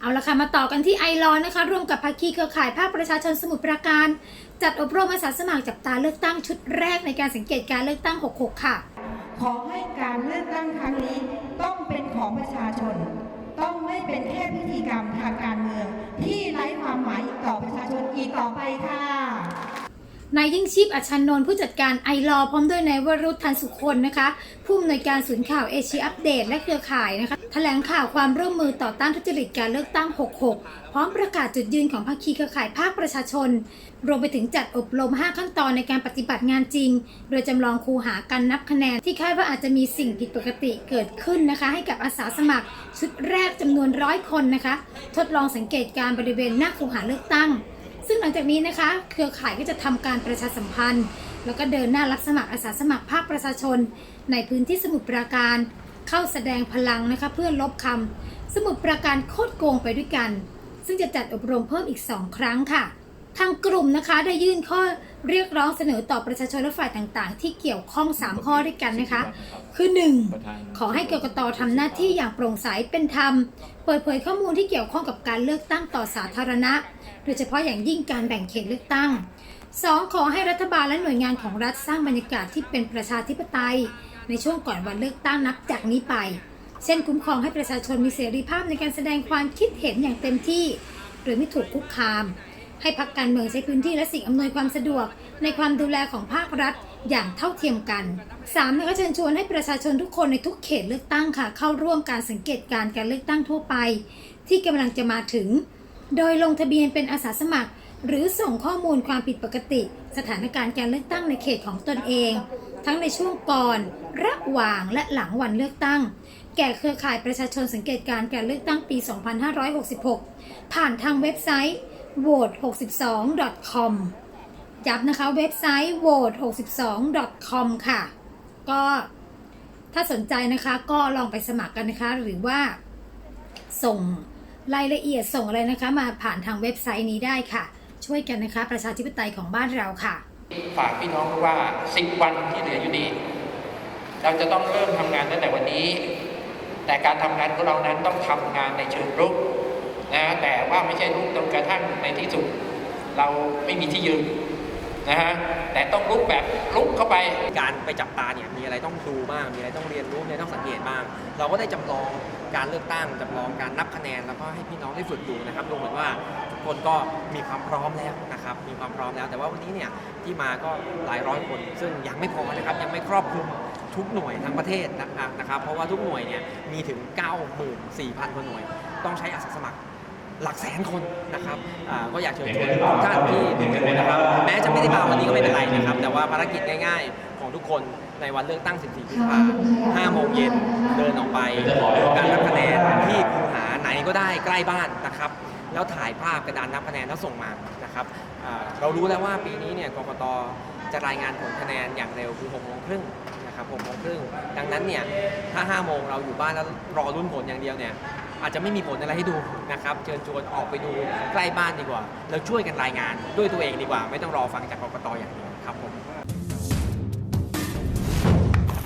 เอาละค่ะมาต่อกันที่ไอรอนนะคะร่วมกับภาคีเครือข่ายภาคประชาชนสมุทรปราการ จัดอบรมอาสาสมัครจับตาเลือกตั้งชุดแรกในการสังเกตการเลือกตั้ง 66 ค่ะ ขอให้การเลือกตั้งครั้งนี้ต้องเป็นของประชาชน ต้องไม่เป็นแค่พิธีกรรมทางการเมือง ที่ไร้ความหมายต่อประชาชนอีกต่อไปค่ะ นายยิ่งชีพอัชานนท์ผู้จัดการไอรอพร้อมด้วยนายวรุษทันสุคนนะคะ ผู้อำนวยการศูนย์ข่าวเอเชียอัปเดตและเครือข่ายนะคะแถลงข่าวความร่วมมือต่อต้านทุจริตการเลือกตั้ง 66 พร้อมประกาศจุดยืนของภาคีเครือข่ายภาคประชาชน รวมไปถึงจัดอบรม 5 ขั้นตอนในการปฏิบัติงานจริง โดยจำลองคูหาการนับคะแนนที่คาดว่าอาจจะมีสิ่งผิดปกติเกิดขึ้นนะคะ ให้กับอาสาสมัคร ชุดแรกจำนวนร้อยคนนะคะ ทดลองสังเกตการบริเวณหน้าคูหาเลือกตั้ง ซึ่งหลังจากนี้นะคะ เครือข่ายก็จะทำการประชาสัมพันธ์ แล้วก็เดินหน้ารับสมัครอาสาสมัครภาคประชาชน ในพื้นที่สมุทรปราการเข้าแสดงพลังนะคะ เพื่อลบคำสมุทรปราการโคตรโกงไปด้วยกัน ซึ่งจะจัดอบรมเพิ่มอีก 2 ครั้งค่ะ ทางกลุ่มนะคะได้ยื่นข้อ เรียกร้องเสนอต่อประชาชนและฝ่ายต่างๆ ที่เกี่ยวข้อง 3 ข้อด้วยกันนะคะ คือ 1. ขอให้กกตทำหน้าที่อย่างโปร่งใสเป็นธรรม เปิดเผยข้อมูลที่เกี่ยวข้องกับการเลือกตั้งต่อสาธารณะ โดยเฉพาะอย่างยิ่งการแบ่งเขตเลือกตั้ง 2. ขอให้รัฐบาลและหน่วยงานของรัฐสร้างบรรยากาศที่เป็นประชาธิปไตย ในช่วงก่อนวันเลือกตั้งนับจากนี้ไป เช่นคุ้มครองให้ประชาชนมีเสรีภาพในการแสดงความคิดเห็นอย่างเต็มที่ โดยไม่ถูกคุกคาม ให้พักการเมืองใช้พื้นที่และสิ่งอำนวยความสะดวก ในความดูแลของภาครัฐอย่างเท่าเทียมกัน 3 นะคะเชิญชวนให้ประชาชนทุกคนในทุกเขตเลือกตั้งค่ะ เข้าร่วมการสังเกตการณ์การเลือกตั้งทั่วไป ที่กำลังจะมาถึง โดยลงทะเบียนเป็นอาสาสมัคร หรือส่งข้อมูลความผิดปกติ สถานการณ์การเลือกตั้งในเขตของตนเอง ทั้งในช่วงก่อน ระหว่างและหลังวันเลือกตั้ง แก่เครือข่ายประชาชนสังเกตการณ์การเลือกตั้งปี 2566 ผ่านทางเว็บไซต์ vote62.com ย้ำนะคะเว็บไซต์ vote62.com ค่ะ ก็ถ้าสนใจนะคะก็ลองไปสมัครกันนะคะ หรือว่าส่งรายละเอียดส่งอะไรนะคะ มาผ่านทางเว็บไซต์นี้ได้ค่ะ ช่วยกันนะคะประชาธิปไตยของบ้านเราค่ะ ฝากพี่น้องว่า10วันที่เหลืออยู่นี้เราจะต้องเริ่มทำงานตั้งแต่วันนี้ แต่การทำงานของเรานั้นต้องทำงานในเชิงรุก นะแต่ว่าไม่ใช่รุกจนกระทั่งในที่สุด เราไม่มีที่ยืนนะฮะแต่ต้องลุกแบบลุกเข้าไปการไปจับตาเนี่ยมีอะไรต้องดูบ้างมีอะไรต้องเรียนรู้มีอะไรต้องสังเกตบ้าง เราก็ได้จำลองการเลือกตั้งจำลองการนับคะแนนแล้วก็ให้พี่น้องได้ฝึกดูนะครับดูเหมือนว่าทุกคนก็มีความพร้อมแล้วนะครับมีความพร้อมแล้ว แต่ว่าวันนี้เนี่ยที่มาก็หลายร้อยคน ซึ่งยังไม่พอนะครับยังไม่ครอบคลุมทุกหน่วยทั้งประเทศนะครับนะครับเพราะว่าทุกหน่วยเนี่ยมีถึง 94,000กว่าหน่วย ต้องใช้อาสาสมัคร หลักแสนคนนะครับอ่าก็อยากเชิญชวนทุกท่านที่ดูอยู่นะครับแม้จะไม่ได้มาวันนี้ก็ไม่เป็นไรนะครับ แต่ว่าภารกิจง่าย ๆ ของทุกคนในวันเลือกตั้ง 14พฤษภาคม5โมงเย็นเดินออกไปดูการนับคะแนนที่คูหาไหนก็ได้ใกล้บ้านนะครับแล้วถ่ายภาพกระดานนับคะแนนแล้วส่งมานะครับอ่าเรารู้แล้วว่าปีนี้เนี่ยกกตจะรายงานผลคะแนนอย่างเร็วคือ6โมงครึ่งนะครับ6โมงครึ่งดังนั้นเนี่ยถ้า 5 โมงเราอยู่บ้านแล้วรอรุ่นผลอย่างเดียวเนี่ย อาจจะไม่มีผลอะไรให้ดูนะครับเชิญชวนออกไปดูใกล้บ้านดีกว่า แล้วช่วยกันรายงานด้วยตัวเองดีกว่า ไม่ต้องรอฟังจากกกตอย่างเดียวครับผม